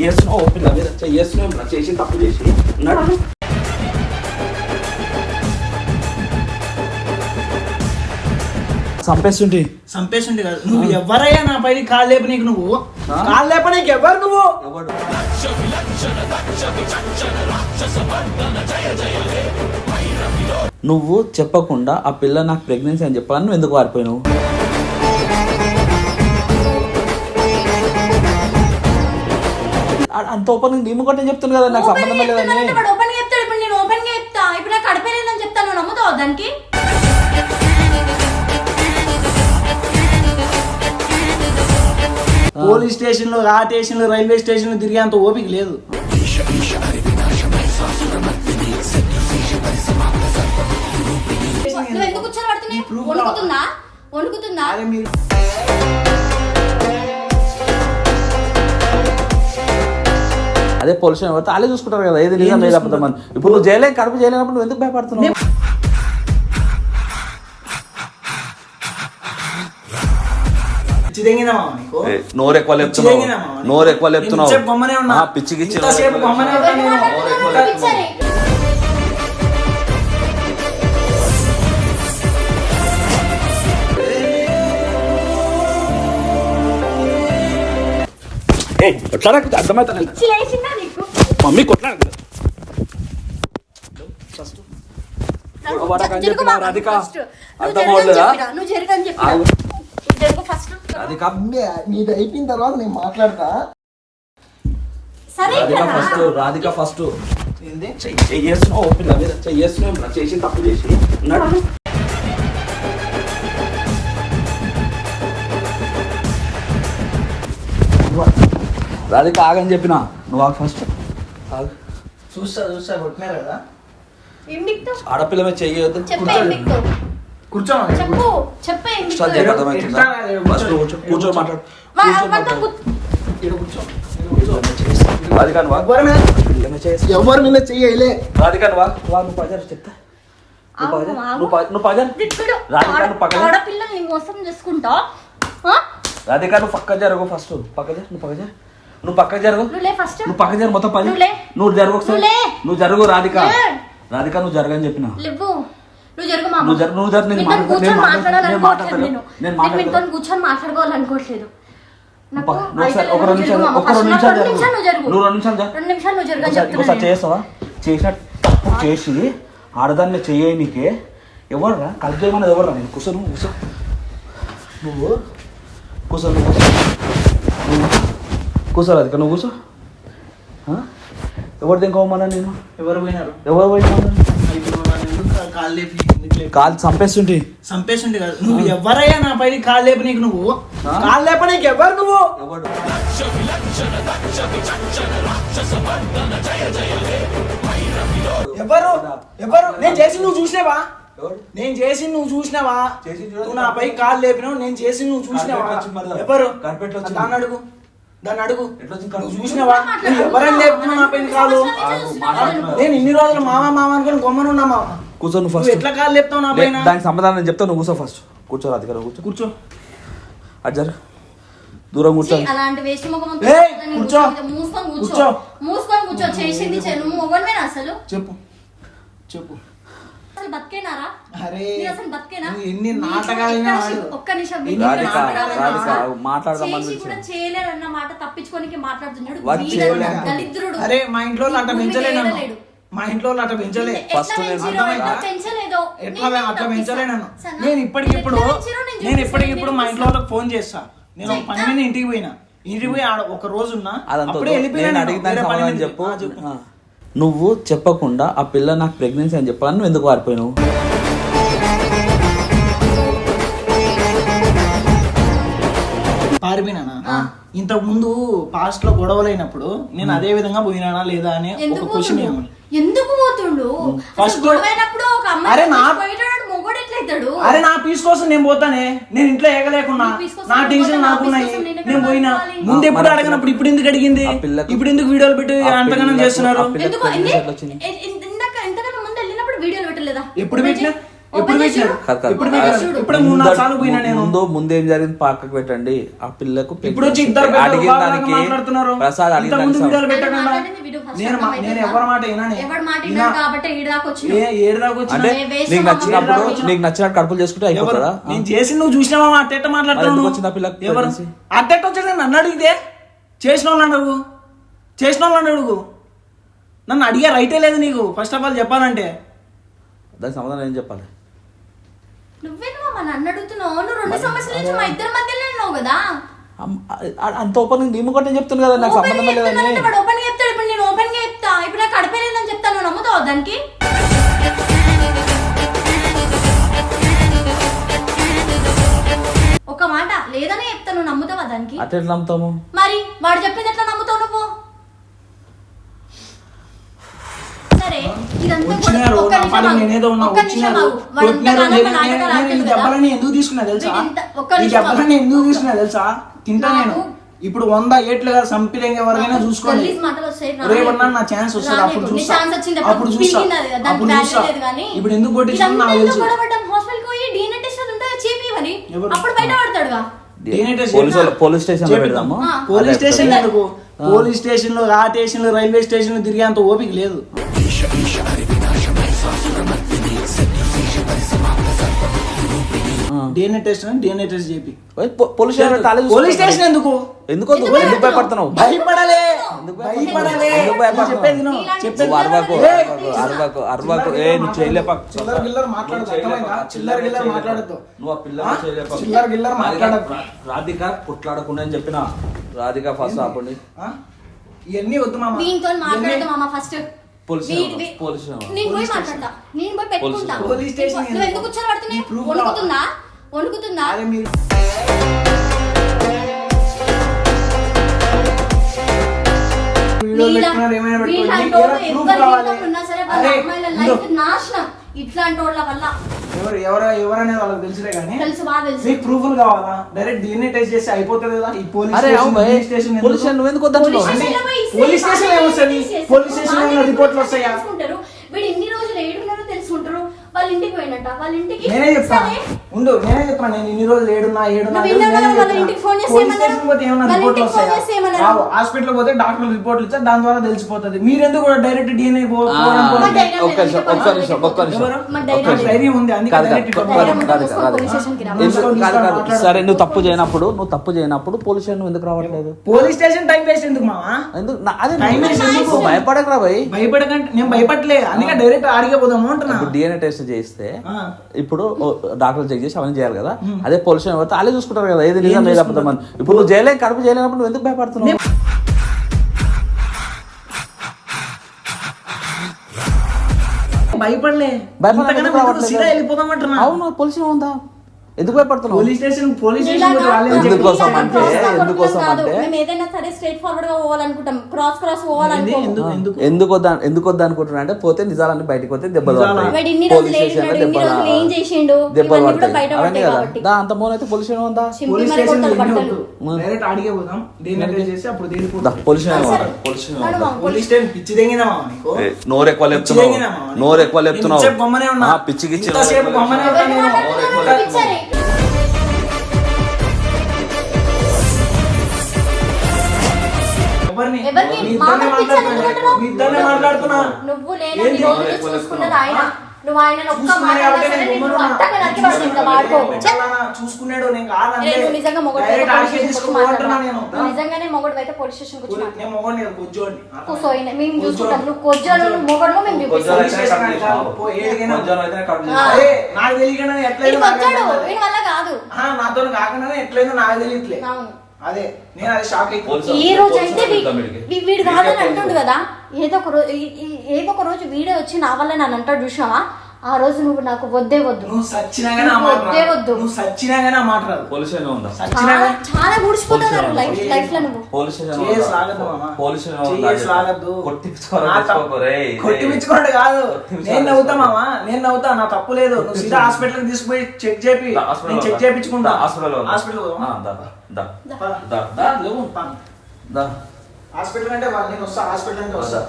చేస్తున్నావు? పిల్ల మీద చేస్తున్నావు? చేసి తప్పు చేసి ఉన్నాడు. చంపేస్తుంటే? చంపేసింది కాదు. నువ్వు ఎవరయ్యా నా పైన కాలు లేప నీకు నువ్వు? కాలు లేప నీకు ఎవరు నువ్వు? నువ్వు చెప్పకుండా ఆ పిల్ల నాకు ప్రెగ్నెన్సీ అని చెప్పాలని నువ్వు ఎందుకు పారిపోయినావు అంత ఓపెన్ దీని కొట్టే చెప్తున్నా కదా నాకు సంబంధం లేదని. ఓపెన్గా చెప్తాడు ఇప్పుడు నేను ఓపెన్గా చెప్తా. ఇప్పుడు నాకు కడపే లేదని చెప్తాను నువ్వు నమ్ముతావు దానికి పోలీస్ స్టేషన్లో ఆ స్టేషన్లో రైల్వే స్టేషన్లో తిరిగేంత ఓపిక లేదు. నువ్వు ఎందుకు కూర్చొని పడుతున్నాయి proof వణుకుతుందా? వణుకుతుందా? అదే పొల్యూషన్ ఎవరితో వాళ్ళే చూసుకుంటారు కదా ఏది నిజం ఏది అబద్ధం అని. ఇప్పుడు నువ్వు చేయలేం కడుపు చేయలేనప్పుడు నువ్వు ఎందుకు భయపడుతున్నావు? పిచ్చి నోరు ఎక్కువ పిచ్చి లేపుతున్నావు? నోరు ఎక్కువ నేను లేపుతున్నావు. ఆ, పిచ్చికి కా నీది అయిపోయిన తర్వాత నేను మాట్లాడతా. సరే రాధిక కదా ఫస్ట్ రాధిక ఫస్ట్. ఏంది? చేస్తున్నావు ఓ పిల్ల మీద చేస్తున్నావు చేసి తప్పు చేసి. రాధిక ఆగని చెప్పిన. నువ్వు ఆగు ఫస్ట్ ఆగు. చూస్తా చూస్తా కొట్టినారు కదా. ఏం బిక్తావు? ఆడపిల్ల మీద చెయ్యొద్దు చెప్పే ఏం బిక్తావు? కూర్చోమని చెప్పు చెప్పే ఏం సార్ బిక్తావు? అర్థమవుతుందా ఫస్ట్ కూర్చో కూర్చో మాట్లాడు. కూర్చో మాట్లాడు. కూర్చో. ఇక్కడ కూర్చో. రాధిక నువ్వు ఆగు. ఎవరి మీద? పిల్ల మీద చేయి. ఎవరి మీద చెయ్యలే రాధిక నువ్వు ఆగు. వా. నువ్వు చెప్తా. నువ్వు. నువ్వు నువ్వు రాధిక నువ్వు పక్కన ఆడపిల్లల్ని మోసం చేసుకుంటా? రాధిక నువ్వు పక్క జరుగు ఫస్ట్ పక్క జరు నువ్వు పక్క జరు. నువ్వు పక్క జరుగు. నువ్వు పక్క జరు మొత్తం పది. నువ్వు జరుగు ఒకసారి. నువ్వు జరుగు రాధిక. రాధిక నువ్వు జరగని చెప్పిన నువ్వు జరుగు నువ్వు జరుగు, నువ్వు జరుగు, నేను కూర్చొని మాట్లాడాలనుకోవట్లేదు. మీతో కూర్చొని మాట్లాడుకోవాలనుకోవట్లేదు. నాకు ఒక రెండు నువ్వు నిమిషాలు జరుగు. ఒక రెండు నాకు నిమిషాలు రెండు నిమిషాలు నువ్వు జరుగు జరుగు నువ్వు రెండు నిమిషాలు జరుగు రెండు నిమిషాలు నువ్వు జరుగు అని ఒకసారి ఒకసారి చెప్తున్నా నేను. చేస్తావా? చేసిన తప్పు చేసి ఆడదాన్ని చెయ్యనికే ఎవర్రా? కలిపి చేయమన్నది ఎవర్రా? నేను కూర్చో. నువ్వు కూర్చో నువ్వు కూర్చో. నువ్వు కూర్చో రాధిక నువ్వు కూర్చో? ఎవరు దింకోమన్నా నేను ఎవరు పోయినారు? ఎవరు పోయినా కాలు చంపేస్తుంటే. చంపేసింది కాదు. నువ్వు ఎవరయ్యా నా పైన కాలు లేప నీకు నువ్వు? కాలు లేప నీకు ఎవరు నువ్వు? ఎవడు? ఎవరు? ఎవరు? నేను చేసి నువ్వు చూసినావా? నేను చేసి నువ్వు చూసినావా? నువ్వు నా పై కాలు లేపినావు నేను చేసి నువ్వు చూసినావా. ఎవరు. దాన్ని అడుగు. దాన్ని అడుగు. నువ్వు? చూసినావా? నువ్వు ఎవరైనా నా ఆగు, మాట్లాడుతున్నా. నేను ఇన్ని రోజులు మామ మామ అనుకుని గొమ్మనున్నా మామ. కూర్చో నువ్వు నువ్వు ఫస్ట్ ఎట్లా కాలు లేపుతావు నా పైన? దానికి సమాధానం నేను చెప్తా నువ్వు కూర్చో ఫస్ట్ కూర్చో రాధిక కూర్చో. కూర్చో. అటు జరు దూరం కూర్చో. ఛీ, అలాంటి వేస్ట్ ముఖం ఏయ్, కూర్చో. మూసుకొని కూర్చో. మూసుకొని కూర్చో. చేసింది నువ్వు అసలు? చెప్పు. చెప్పు. అసలు బతికేనారా అరే మీరు అసలు బతికేనా నువ్వు ఎన్ని నీకు నాటకాలైనా ఒక్క ఆడు. నిమిషం- ఒక్క రాధిక, చేసి కూడా. చేయలేరన్న మాట తప్పించుకోనికి మాట్లాడుతున్నాడు వాడు అరే మా ఇంట్లో వాళ్ళు అట్లా భూమి మీద పెంచలే నన్ను ఏడలేడు. మా ఇంట్లో వాళ్ళు అట్లా పెంచలే ఎట్లా ఫస్ట్ నేను పెంచిరో, అర్థమైందా? ఎట్లా పెంచలేదో ఎట్లా నేను అట్లా తప్పిస్తా. పెంచలే నన్ను సరేనా? నేను ఇప్పటికిప్పుడు ఎట్లా పెంచిరో నేను నేను చూపిస్తా, ఇప్పటికిప్పుడు మా ఇంట్లో వాళ్ళకి ఫోన్ చేస్తా నేను ఒక పని మీద ఇంటికి పోయినా ఇంటికి పోయి ఆడ ఒక రోజు ఉన్నా అదంతా అప్పుడే వద్దు. వెళ్ళిపోయినా నేను నేను. అడిగిన దానికి వేరే పని సమాధానం మీద. చెప్పు ఆ, చెప్పు ఆ. నువ్వు చెప్పకుండా ఆ పిల్ల నాకు ప్రెగ్నెన్సీ అని చెప్పాలని నువ్వు ఎందుకు పారిపోయినావు పారిపోయినానా ఇంతకు ముందు పాస్ట్లో గొడవలైనప్పుడు నేను అదే విధంగా పోయినానా లేదా అని ఒక క్వశ్చన్ ఎందుకు పోతుండు? గొడవైనప్పుడు ఒక అరే నా- ఎట్లయితాడు అరే నా పీస్ కోసం నేను పోతానే. నేను ఇంట్లో ఏగలేకున్నా. నీ టెన్షన్ నాకున్నాయి నేను పోయినా? ముందు ఎప్పుడు అడగనప్పుడు ఇప్పుడు ఎందుకు అడిగింది? ఇప్పుడు ఎందుకు వీడియోలు పెట్టి అంతగానం చేస్తున్నారు? ఎందుకు? ఇందాక ముందు వెళ్ళినప్పుడు వీడియోలు పెట్టలేదా? ఎప్పుడు పెట్టినా? ముందు ముందు ఏం జరిగింది? పక్కకు పెట్టండి. ఆ పిల్లకు ఇప్పుడు అడిగిన దానికి ప్రసాద్ అడిగిన వచ్చిన వచ్చినా? అంటే నీకు నచ్చినప్పుడు. నీకు నచ్చినట్టు కడుపులు చేసుకుంటే అయిపోతుందా నేను చేసి నువ్వు చూసినావా? అట్టెట్ట మాట్లాడుతున్నావు వచ్చింది ఆ పిల్లకి ఎవరు? అట్టెట్ట వచ్చాడు నన్ను అడిగితే? చేసిన వాళ్ళని అడుగు. చేసిన వాళ్ళని అడుగు. నన్ను అడిగే రైటే లేదు నీకు. ఫస్ట్ ఆఫ్ ఆల్ చెప్పాలంటే. దానికి సమాధానం ఏం చెప్పాలి? నువ్వేను మా నన్ను అడుగుతున్నావు. నువ్వు రెండు సంవత్సరాల నుంచి మా ఇద్దరి మధ్యలో ఉన్నావు కదా. అంత ఓపెన్ నీము కొట్టే చెప్తుంది కదా నాకు సంబంధం లేదని. వాడు ఓపెన్ చెప్తాడు. ఇప్పుడు నేను ఓపెన్గా చెప్తా. ఇప్పుడు నాకు కడపలేదని చెప్తాను. నువ్వు నమ్ముతావు దానికి? ఒక మాట లేదనే చెప్తా నువ్వు నమ్ముతావా దానికి? అట్లా నమ్ముతాము? మరి వాడు చెప్పింది ఎట్లా నమ్ముతావు నువ్వు సరే ఇదంతా వచ్చినారు ఒక్క నా నిమిషం పాటికి ఆగు. నేనేదో ఉన్నా ఒక్క నిమిషం వచ్చినారు ఆగు. వాడు కొట్టినారు. ఇంతగానో నేను- నాటకాలు నేను- నేను ఆడుతుంది ఈ కదా. దెబ్బలని ఎందుకు తీసుకున్నా తెలుసా? ఈ దెబ్బలని. ఎందుకు తీసుకున్నా తెలుసా? తింటా నేను. ఇప్పుడు వంద ఏట్లుగా సంపిరంగా ఎవరికైనా చూసుకోండి. రేపన్నా నా ఛాన్స్ వస్తుంది. అప్పుడు చూస్తా. అప్పుడు చూస్తా. అప్పుడు. ఇప్పుడు ఎందుకు కొట్టించుకున్నా నాకు తెలుసు? అప్పుడు బయట పడతాడుగా పోలీసు స్టేషన్లో. పెడదాము. పోలీస్ స్టేషన్ పోలీస్ స్టేషన్లో ఆ. స్టేషన్లో రైల్వే స్టేషన్లో తిరిగేంత ఓపిక లేదు. డిఎన్ఏ టెస్ట్ డిఎన్ఏ టెస్ట్ చేపి ఓయ్, పో- పోలీస్ స్టేషన్ పోలీస్. స్టేషన్ ఎందుకు? ఎందుకు? ఎందుకు? భయపడుతున్నావు? భయపడాలే. ఎందుకు భయపడాలే. ఎందుకు భయపడుతున్నావు? చెప్పేది విను. ఇలాంటి చెప్పేది నువ్వు అరవకు ఏ, అరవకు అరవకు అరవకు. ఏ నువ్వు చేయలేపా. చిల్లర గిల్లర మాట్లాడద్దు. అర్థమైందా చిల్లర గిల్లర మాట్లాడద్దు. నువ్వు ఆ ఆ? పిల్లలు చేయలేపా. చిల్లర గిల్లర మాట్లాడద్దు. రాధిక కొట్లాడకుండా అని చెప్పిన. రాధిక ఫస్ట్ ఆపండి? ఇవన్నీ వద్దు మామ. దీంతో మాట్లాడదాం మామ ఫస్ట్. పోలీస్ పోలీస్ నేను పోయి మాట్లాడతా. నేను పెట్టుకుంటా. Police station. నువ్వు ఎందుకు కూర్చొని వణుకుతుందా? వణుకుతుందా? ఎవరి ఉన్నా సరే వాళ్ళ అమ్మాయిల. లైఫ్ నాశనం. ఇట్లాంటి వాళ్ళ వల్ల ఎవరు ఎవరు ఎవరనేది వాళ్ళకి తెలుసులే కానీ తెలుసు బాగా తెలుసు మీకు ప్రూఫ్లు కావాలా డైరెక్ట్ డిఎన్ఏ టెస్ట్ చేసి అయిపోతుంది కదా ఈ police station, station? Police station నువ్వు ఎందుకు వద్దంటున్నావు? పోలీస్ స్టేషన్ ఏమొస్తుంది? పోలీస్ స్టేషన్ ఏమైనా రిపోర్ట్లు వస్తాయా? వీడు ఇన్ని రోజులు ఏడున్నారో తెలుసుకుంటారు వాళ్ళ ఇంటికి పోయినట్ట? వాళ్ళ ఇంటికి? నేనే చెప్తాను సరే. ఉండు నేనే చెప్తాను నేను ఇన్ని రోజులు ఏడున్నా ఏడున్నా వాళ్ళ. ఇంటికి ఫోన్ చేసి పోతే ఏమన్నా వాళ్ళ రిపోర్ట్లు వస్తాయా? రావు హాస్పిటల్ పోతే డాక్టర్లు రిపోర్ట్లు ఇచ్చారు. దాని ద్వారా తెలిసిపోతుంది. మీరెందుకు కూడా డైరెక్ట్ డిఎన్ఏ ఒక్క నిమిషం ఒక్క నిమిషం ఒక్క నిమిషం ఉంది. అందుకే. సరే నువ్వు తప్పు చేయనప్పుడు నువ్వు తప్పు చేయనప్పుడు పోలీస్ స్టేషన్ ఎందుకు రావట్లేదు? పోలీస్ స్టేషన్ టైం వేస్ట్ ఎందుకు మావా? ఎందుకు? అదే భయపడకరా భయ్ భయపడకంటే నేను భయపడలే. అందుకే డైరెక్ట్ ఆడిగే పోదాము అంటున్నా. డిఎన్ఏ టెస్ట్ చేయిస్తే ఆ. ఇప్పుడు డాక్టర్ చెక్ చేసి అవన్నీ చేయాలి కదా. అదే స్టేషన్ పోతే వాళ్ళే చూసుకుంటారు కదా ఏది నిజం అబద్ధం అని. ఇప్పుడు నువ్వు చేయలేం కడుపు చేయలేనప్పుడు నువ్వు ఎందుకు భయపడుతున్నావు? భయపడలే. అంటున్నా. అవును పోలీస్ స్టేషన్ ఉందా? ఎందుకు భయపడుతున్నావు? పోలీస్ స్టేషన్ పోలీస్ స్టేషన్ అంటే, cross గా ఎందుకు కొట్టుకోవడం కోసం కాదు. అంటే? మేము ఏదైనా సరే స్ట్రైట్ ఫార్వర్డ్గా పోవాలనుకుంటాం. క్రాస్ ఎందుకు ఎందుకు? ఎందుకు వద్దా ఎందుకు వద్దా అనుకుంటున్నా అంటే పోతే నిజాలన్నీ బయటకు పోతే దెబ్బలు? పడతాయి. ఇన్ని రోజులు ఇన్ని రోజులు ఏం చేసిండు? దెబ్బలు పడతాయి అవన్నీ కదా? అంత అయితే పోలీస్ స్టేషన్ ఉందా? చింపి పోలీస్ స్టేషన్. డైరెక్ట్ పోదాం. దేని చేసి అప్పుడు పోలీస్? పోలీస్ పోలీస్ పిచ్చి మామ నోరు ఎక్కువ పిచ్చి లేపుతున్నావు? నోరు ఎక్కువ లేపుతున్నావు. ఇంతసేపు గమ్మనే నువ్వు? రోజులు చూసుకున్నది ఆయన? నువ్వు ఆయన ఒక్క చూసుకున్నాడు నేను నేను నిజంగా నేను. నిజంగానే మొగడు అయితే పోలీస్ స్టేషన్ కూర్చో నేను మేము చూసుకుంటాం. నువ్వు కొజ్జోలు నువ్వు మొగడు మేము చూపిస్తాం. కాదు. ఆ, నాతో కాకుండానే ఎట్లయినా నాకు తెలియట్లే. అవును. అదే నేను అది షాక్ ఈ రోజు అయితే వీ- వీడు కాదని అంటుండు కదా. ఏదో ఒక రోజు ఏదో ఒక రోజు వీడే వచ్చి నా వల్ల నన్ను అంటాడు చూసినావా ఆ రోజు నువ్వు నాకు వద్దే వద్దు నువ్వు మాట వద్దే. వద్దు. నువ్వు మాట రాదు సచ్చినాగా చాలా లైఫ్ లైఫ్లో నువ్వు మామ. నా తప్పు- కొట్టిపించుకోండి కాదు కొట్టిపించుకోవాలి. నేను నవ్వుతా మామా నేను నవ్వుతా నా తప్పు లేదు నువ్వు సీదా హాస్పిటల్ తీసుకుపోయి చెక్ చేపి నేను చెక్? చేయించుకుంటా హాస్పిటల్? హాస్పిటల్ పోదామా? ఆ, దా, దా, పద. దా, దా, లేవు. పద. దా. హాస్పిటల్ అంటే వాళ్ళు నేను వస్తా హాస్పిటల్ అంటే వస్తా